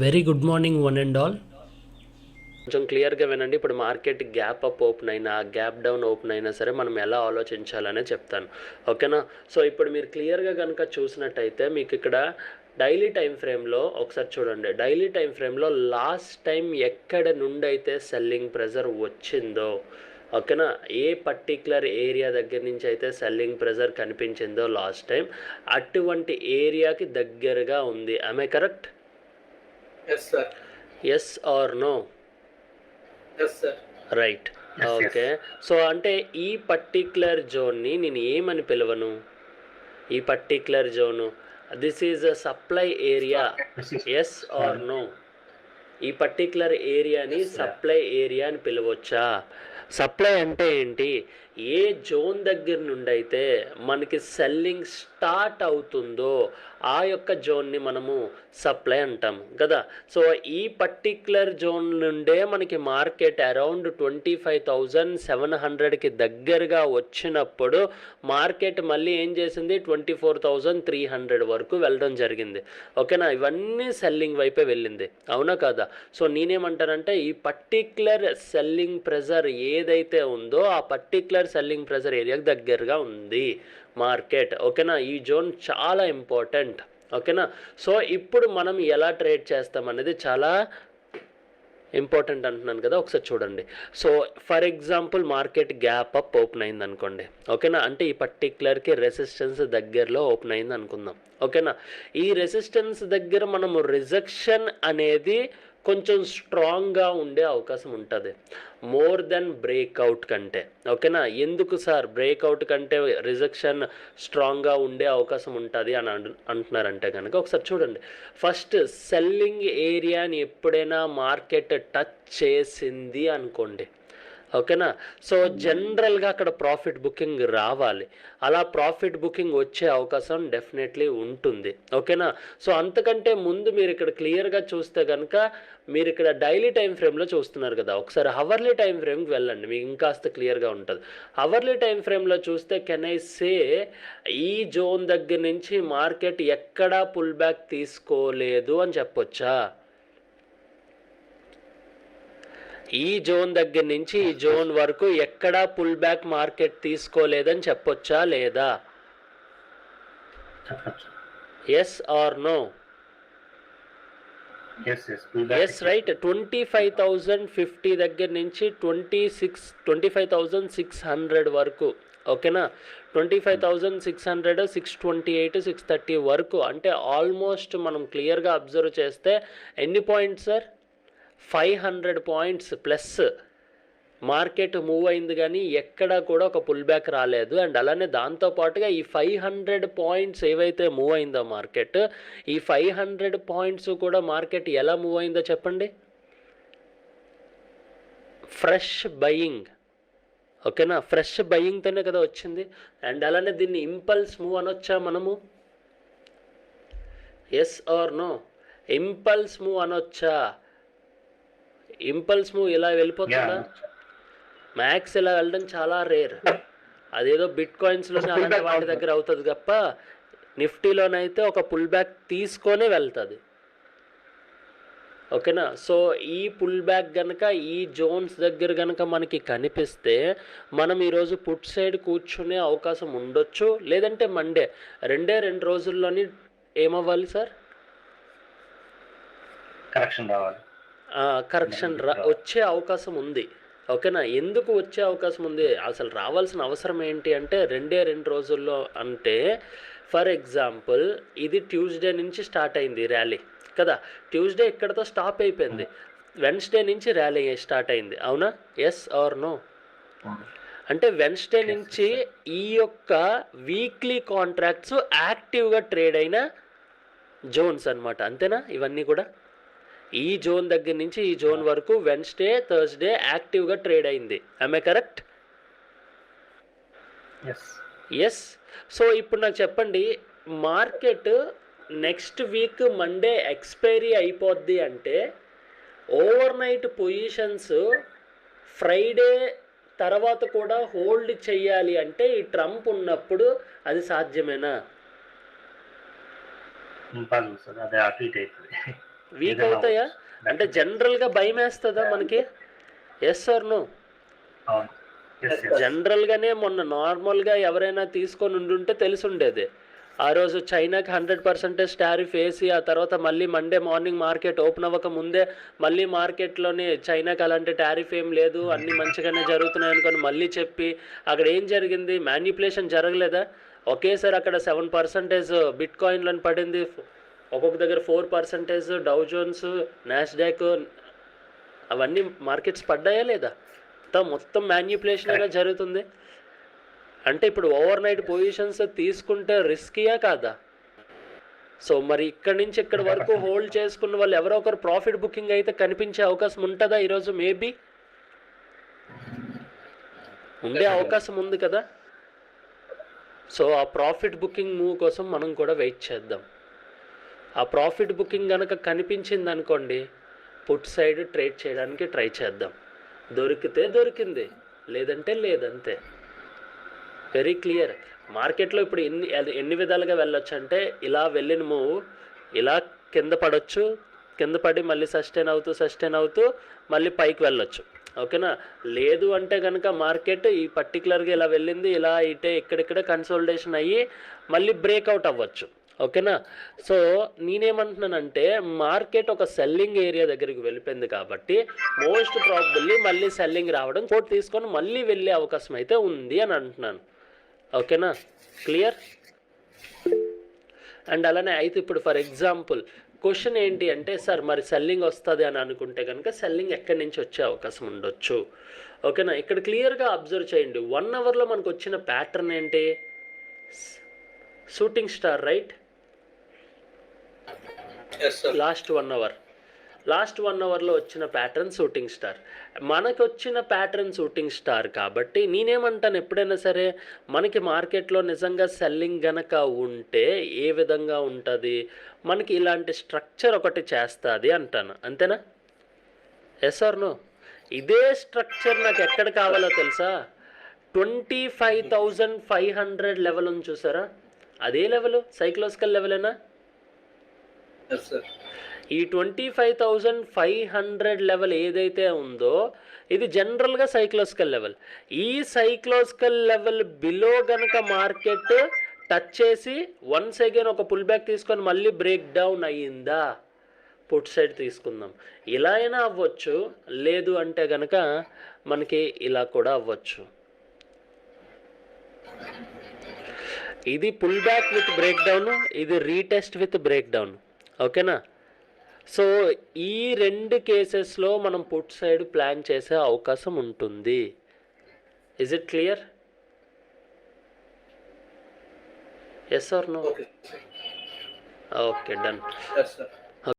Very good morning one and all. కొంచెం క్లియర్గా వినండి. ఇప్పుడు మార్కెట్ గ్యాప్ అప్ ఓపెన్ అయినా గ్యాప్ డౌన్ ఓపెన్ అయినా సరే మనం ఎలా ఆలోచించాలనే చెప్తాను. ఓకేనా? సో ఇప్పుడు మీరు క్లియర్గా కనుక చూసినట్టయితే మీకు ఇక్కడ డైలీ టైం ఫ్రేమ్లో ఒకసారి చూడండి. డైలీ టైం ఫ్రేమ్లో లాస్ట్ టైం ఎక్కడ నుండి అయితే సెల్లింగ్ ప్రెజర్ వచ్చిందో ఓకేనా? ఏ పర్టిక్యులర్ ఏరియా దగ్గర నుంచి అయితే సెల్లింగ్ ప్రెజర్ కనిపించిందో లాస్ట్ టైం అటువంటి ఏరియాకి దగ్గరగా ఉంది. I correct yes sir yes or no yes sir right Yes, yes. Okay so అంటే ఈ పర్టిక్యులర్ జోన్ని నేను ఏమని పిలవను? ఈ particular zone this is a supply area yes or no ఈ పర్టిక్యులర్ ఏరియాని. సప్లై ఏరియా అని పిలవచ్చా? సప్లై అంటే ఏంటి? ఏ జోన్ దగ్గర నుండి అయితే మనకి సెల్లింగ్ స్టార్ట్ అవుతుందో ఆ యొక్క జోన్ని మనము సప్లై అంటాం కదా. సో ఈ పర్టిక్యులర్ జోన్ నుండే మనకి market around twenty five thousand seven హండ్రెడ్కి దగ్గరగా వచ్చినప్పుడు మార్కెట్ మళ్ళీ ఏం చేసింది? Twenty four thousand three hundred వరకు వెళ్ళడం జరిగింది. ఓకేనా? ఇవన్నీ సెల్లింగ్ వైపే వెళ్ళింది. అవునా కదా? సో నేనేమంటానంటే ఈ పర్టిక్యులర్ సెల్లింగ్ ప్రెజర్ ఏదైతే ఉందో ఆ పర్టిక్యులర్ సెల్లింగ్ ప్రెజర్ ఏరియాకి దగ్గరగా ఉంది. మార్కెట్ ఓకేనా? ఈ జోన్ చాలా ఇంపార్టెంట్ ఓకేనా? సో ఇప్పుడు మనం ఎలా ట్రేడ్ చేస్తాం అనేది చాలా ఇంపార్టెంట్ అంటున్నాను కదా ఒకసారి చూడండి. So for example market gap up open అయింది అనుకోండి ఓకేనా? అంటే ఈ పర్టిక్యులర్కి రెసిస్టెన్స్ దగ్గరలో ఓపెన్ అయింది అనుకుందాం ఓకేనా? ఈ రెసిస్టెన్స్ దగ్గర మనము రిజెక్షన్ అనేది కొంచెం స్ట్రాంగ్గా ఉండే అవకాశం ఉంటుంది. మోర్ దెన్ బ్రేక్అవుట్ కంటే. ఓకేనా? ఎందుకు సార్? బ్రేక్అవుట్ కంటే రిజెక్షన్ స్ట్రాంగ్గా ఉండే అవకాశం ఉంటుంది అని అంటు- అంటున్నారంటే కనుక ఒకసారి చూడండి. ఫస్ట్ సెల్లింగ్ ఏరియాని ఎప్పుడైనా మార్కెట్ టచ్ చేసింది అనుకోండి. ఓకేనా? సో జనరల్గా అక్కడ ప్రాఫిట్ బుకింగ్ రావాలి. అలా ప్రాఫిట్ బుకింగ్ వచ్చే అవకాశం డెఫినెట్లీ ఉంటుంది. ఓకేనా? సో అంతకంటే ముందు మీరు ఇక్కడ క్లియర్గా చూస్తే కనుక మీరు ఇక్కడ డైలీ టైం ఫ్రేమ్లో చూస్తున్నారు కదా. ఒకసారి హవర్లీ టైం ఫ్రేమ్కి వెళ్ళండి. మీకు ఇంకాస్త క్లియర్గా ఉంటుంది. హవర్లీ టైం ఫ్రేమ్లో చూస్తే కెన్ ఐ సే ఈ జోన్ దగ్గర నుంచి మార్కెట్ ఎక్కడా పుల్ బ్యాక్ తీసుకోలేదు అని చెప్పొచ్చా? ఈ జోన్ దగ్గర నుంచి ఈ జోన్ వరకు ఎక్కడా పుల్ బ్యాక్ మార్కెట్ తీసుకోలేదని చెప్పొచ్చా లేదా? Yes or no yes right twenty five thousand fifty దగ్గర నుంచి twenty six twenty five thousand six hundred వరకు ఓకేనా? Twenty five thousand six hundred six twenty eight six thirty వరకు అంటే ఆల్మోస్ట్ మనం క్లియర్గా అబ్జర్వ్ చేస్తే ఎన్ని points sir five hundred points plus market move అయింది కానీ ఎక్కడా కూడా ఒక పుల్ బ్యాక్ రాలేదు. అండ్ అలానే దాంతో పాటుగా ఈ ఫైవ్ హండ్రెడ్ పాయింట్స్ ఏవైతే మూవ్ అయిందో మార్కెట్ ఈ ఫైవ్ హండ్రెడ్ పాయింట్స్ కూడా మార్కెట్ ఎలా మూవ్ అయిందో చెప్పండి? Fresh buying. ఓకేనా? ఫ్రెష్ బయింగ్తోనే కదా వచ్చింది. అండ్ అలానే దీన్ని ఇంపల్స్ మూవ్ అనొచ్చా మనము? Yes or no impulse move అనొచ్చా? ఇంపల్స్ మూవ్ ఇలా వెళ్ళిపోతుందా? మ్యాక్స్ ఇలా వెళ్ళడం చాలా రేర్. అదేదో బిట్ కాయిన్స్లోనే అలాంటి వాటి దగ్గర అవుతుంది తప్ప నిఫ్టీలోనైతే ఒక పుల్ బ్యాక్ తీసుకొనే వెళ్తుంది. ఓకేనా? సో ఈ పుల్ బ్యాక్ కనుక ఈ జోన్స్ దగ్గర కనుక మనకి కనిపిస్తే మనం ఈరోజు పుట్ సైడ్ కూర్చునే అవకాశం ఉండొచ్చు. లేదంటే మండే రెండే రెండు రోజుల్లోని ఏమవ్వాలి సార్? కరెక్షన్ రావాలి. కరెక్షన్ రా వచ్చే అవకాశం ఉంది. ఓకేనా? ఎందుకు వచ్చే అవకాశం ఉంది? అసలు రావాల్సిన అవసరం ఏంటి అంటే రెండే రెండు రోజుల్లో అంటే ఫర్ ఎగ్జాంపుల్ ఇది ట్యూస్డే నుంచి స్టార్ట్ అయింది ర్యాలీ కదా? ట్యూస్డే ఇక్కడతో స్టాప్ అయిపోయింది. వెన్స్డే నుంచి ర్యాలీ స్టార్ట్ అయింది. అవునా? ఎస్ ఆర్ నో అంటే వెన్స్డే నుంచి ఈ యొక్క వీక్లీ కాంట్రాక్ట్స్ యాక్టివ్గా ట్రేడ్ అయిన జోన్స్ అన్నమాట. అంతేనా? ఇవన్నీ కూడా? ఈ జోన్ దగ్గర నుంచి ఈ జోన్ వరకు వెన్స్డే థర్స్డే యాక్టివ్గా ట్రేడ్ అయింది. ఐ కరెక్ట్ ఎస్ సో ఇప్పుడు నాకు చెప్పండి market next week Monday expiry అయిపోద్ది అంటే ఓవర్ నైట్ పొజిషన్స్ ఫ్రైడే తర్వాత కూడా హోల్డ్ చెయ్యాలి అంటే ఈ ట్రంప్ ఉన్నప్పుడు అది సాధ్యమేనా? ఇంపాసిబుల్ సార్ అదే అటు ఇటు అవుతుంది. వీక్ అవుతాయా? అంటే జనరల్గా భయం వేస్తుందా మనకి? ఎస్ సార్ నో అవును. Yes, yes. జనరల్గానే మొన్న నార్మల్గా ఎవరైనా తీసుకొని ఉండుంటే తెలిసి ఉండేది ఆ రోజు చైనాకి హండ్రెడ్ పర్సెంటేజ్ టారిఫ్ వేసి ఆ తర్వాత మళ్ళీ మండే మార్నింగ్ మార్కెట్ ఓపెన్ అవ్వక ముందే మళ్ళీ మార్కెట్లోని చైనాకి అలాంటి టారిఫ్ ఏం లేదు అన్నీ మంచిగానే జరుగుతున్నాయి అనుకొని మళ్ళీ చెప్పి అక్కడ ఏం జరిగింది? మ్యానిపులేషన్ జరగలేదా? ఒకేసారి అక్కడ సెవెన్ పర్సెంటేజ్ బిట్ కాయిన్లను పడింది ఒక్కొక్క దగ్గర four percentage Dow Jones Nasdaq అవన్నీ మార్కెట్స్ పడ్డాయా లేదా? మొత్తం మ్యాన్యుపులేషన్గా జరుగుతుంది. అంటే ఇప్పుడు ఓవర్ నైట్ పొజిషన్స్ తీసుకుంటే రిస్కీయా కాదా? సో మరి ఇక్కడి నుంచి ఇక్కడి వరకు హోల్డ్ చేసుకున్న వాళ్ళు ఎవరో ఒకరు ప్రాఫిట్ బుకింగ్ అయితే కనిపించే అవకాశం ఉంటుందా ఈరోజు? మేబీ ఉండే అవకాశం ఉంది కదా. సో ఆ ప్రాఫిట్ బుకింగ్ మూవ్ కోసం మనం కూడా వెయిట్ చేద్దాం. ఆ ప్రాఫిట్ బుకింగ్ కనుక కనిపించింది అనుకోండి పుట్ సైడ్ ట్రేడ్ చేయడానికి ట్రై చేద్దాం. దొరికితే దొరికింది లేదంటే లేదంతే. వెరీ క్లియర్ మార్కెట్లో ఇప్పుడు ఎన్ని ఎన్ని విధాలుగా వెళ్ళొచ్చు అంటే ఇలా వెళ్ళిన మూవ్ ఇలా కింద పడవచ్చు కింద పడి మళ్ళీ సస్టైన్ అవుతూ సస్టైన్ అవుతూ మళ్ళీ పైకి వెళ్ళొచ్చు. ఓకేనా? లేదు అంటే కనుక మార్కెట్ ఈ పర్టికులర్గా ఇలా వెళ్ళింది ఇలా ఇటే ఇక్కడిక్కడ కన్సోల్టేషన్ అయ్యి మళ్ళీ బ్రేక్అవుట్ అవ్వచ్చు. ఓకేనా? సో నేనేమంటున్నానంటే మార్కెట్ ఒక సెల్లింగ్ ఏరియా దగ్గరికి వెళ్ళిపోయింది కాబట్టి మోస్ట్ ప్రాబుల్లీ మళ్ళీ సెల్లింగ్ రావడం కోట్ తీసుకొని మళ్ళీ వెళ్ళే అవకాశం అయితే ఉంది అని అంటున్నాను. ఓకేనా? క్లియర్? అండ్ అలానే అయితే ఇప్పుడు ఫర్ ఎగ్జాంపుల్ క్వశ్చన్ ఏంటి అంటే సార్ మరి సెల్లింగ్ వస్తుంది అని అనుకుంటే కనుక సెల్లింగ్ ఎక్కడి నుంచి వచ్చే అవకాశం ఉండొచ్చు. ఓకేనా? ఇక్కడ క్లియర్గా అబ్జర్వ్ చేయండి. వన్ అవర్లో మనకు వచ్చిన ప్యాటర్న్ ఏంటి? Shooting star right? Last one hour last one అవర్లో వచ్చిన ప్యాటర్న్ షూటింగ్ స్టార్ మనకు వచ్చిన ప్యాటర్న్ షూటింగ్ స్టార్ కాబట్టి నేనేమంటాను ఎప్పుడైనా సరే మనకి మార్కెట్లో నిజంగా సెల్లింగ్ గనక ఉంటే ఏ విధంగా ఉంటుంది? మనకి ఇలాంటి స్ట్రక్చర్ ఒకటి చేస్తుంది అంటాను. అంతేనా? ఎస్ ఆర్ నో ఇదే స్ట్రక్చర్ నాకు ఎక్కడ కావాలో తెలుసా? Twenty five thousand five hundred level ఉంది చూసారా? అదే లెవెల్ సైకలాజికల్ లెవెలేనా ఈ twenty five thousand five hundred level ఏదైతే ఉందో ఇది జనరల్గా సైకలాజికల్ లెవెల్ ఈ సైకలాజికల్ లెవెల్ బిలో గనక మార్కెట్ టచ్ చేసి వన్స్ అగైన్ ఒక పుల్ బ్యాక్ తీసుకొని మళ్ళీ బ్రేక్ డౌన్ అయ్యిందా? పుట్ సైడ్ తీసుకుందాం. ఇలా అయినా అవ్వచ్చు లేదు అంటే గనక మనకి ఇలా కూడా అవ్వచ్చు. ఇది pull back with break down ఇది రీటెస్ట్ విత్ బ్రేక్ డౌన్ ఓకేనా? సో ఈ రెండు కేసెస్లో మనం పుట్ సైడ్ ప్లాన్ చేసే అవకాశం ఉంటుంది. Is it clear yes or no okay done yes sir